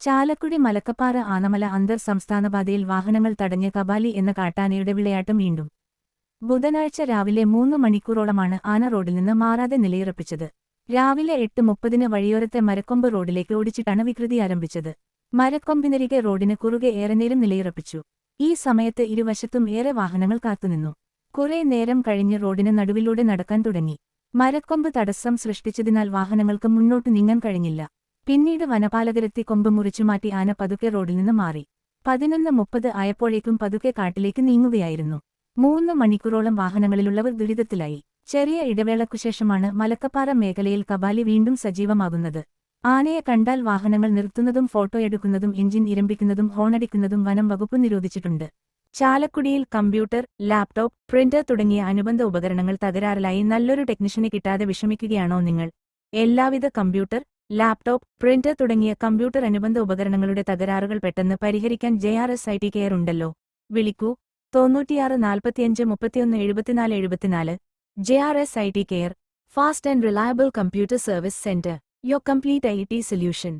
ചാലക്കുടി മലക്കപ്പാറ ആനമല അന്തർ സംസ്ഥാനപാതയിൽ വാഹനങ്ങൾ തടഞ്ഞ കബാലി എന്ന കാട്ടാനയുടെ വിളയാട്ടം വീണ്ടും. ബുധനാഴ്ച രാവിലെ മൂന്ന് മണിക്കൂറോളമാണ് ആന റോഡിൽ നിന്ന് മാറാതെ നിലയുറപ്പിച്ചത്. രാവിലെ എട്ട് മുപ്പതിന് വഴിയോരത്തെ മരക്കൊമ്പ് റോഡിലേക്ക് ഓടിച്ചിട്ടാണ് വികൃതി ആരംഭിച്ചത്. മരക്കൊമ്പിനരികെ റോഡിന് കുറുകെ ഏറെ നേരം നിലയുറപ്പിച്ചു. ഈ സമയത്ത് ഇരുവശത്തും ഏറെ വാഹനങ്ങൾ കാത്തുനിന്നു. കുറെ നേരം കഴിഞ്ഞ് റോഡിന് നടുവിലൂടെ നടക്കാൻ തുടങ്ങി. മരക്കൊമ്പ് തടസ്സം സൃഷ്ടിച്ചതിനാൽ വാഹനങ്ങൾക്ക് മുന്നോട്ട് നീങ്ങാൻ കഴിഞ്ഞില്ല. പിന്നീട് വനപാലകരെത്തി കൊമ്പ് മുറിച്ചുമാറ്റി ആന പതുക്കെ റോഡിൽ നിന്ന് മാറി. പതിനൊന്ന് മുപ്പത് ആയപ്പോഴേക്കും പതുക്കെ കാട്ടിലേക്ക് നീങ്ങുകയായിരുന്നു. മൂന്ന് മണിക്കൂറോളം വാഹനങ്ങളിലുള്ളവർ ദുരിതത്തിലായി. ചെറിയ ഇടവേളക്കുശേഷമാണ് മലക്കപ്പാറ മേഖലയിൽ കബാലി വീണ്ടും സജീവമാകുന്നത്. ആനയെ കണ്ടാൽ വാഹനങ്ങൾ നിർത്തുന്നതും ഫോട്ടോയെടുക്കുന്നതും എഞ്ചിൻ ഇരമ്പിക്കുന്നതും ഹോണടിക്കുന്നതും വനം വകുപ്പ് നിരോധിച്ചിട്ടുണ്ട്. ചാലക്കുടിയിൽ കമ്പ്യൂട്ടർ ലാപ്ടോപ്പ് പ്രിന്റർ തുടങ്ങിയ അനുബന്ധ ഉപകരണങ്ങൾ തകരാറിലായി നല്ലൊരു ടെക്നീഷ്യനെ കിട്ടാതെ വിഷമിക്കുകയാണോ നിങ്ങൾ? എല്ലാവിധ കമ്പ്യൂട്ടർ ലാപ്ടോപ്പ് പ്രിന്റർ തുടങ്ങിയ കമ്പ്യൂട്ടർ അനുബന്ധ ഉപകരണങ്ങളുടെ തകരാറുകൾ പെട്ടെന്ന് പരിഹരിക്കാൻ J R S I T care ഉണ്ടല്ലോ. വിളിക്കൂ. തൊണ്ണൂറ്റിയാറ് നാൽപ്പത്തിയഞ്ച് മുപ്പത്തിയൊന്ന് എഴുപത്തിനാല് എഴുപത്തിനാല്. J R S I T care. Fast and reliable computer service centre. Your complete I T solution.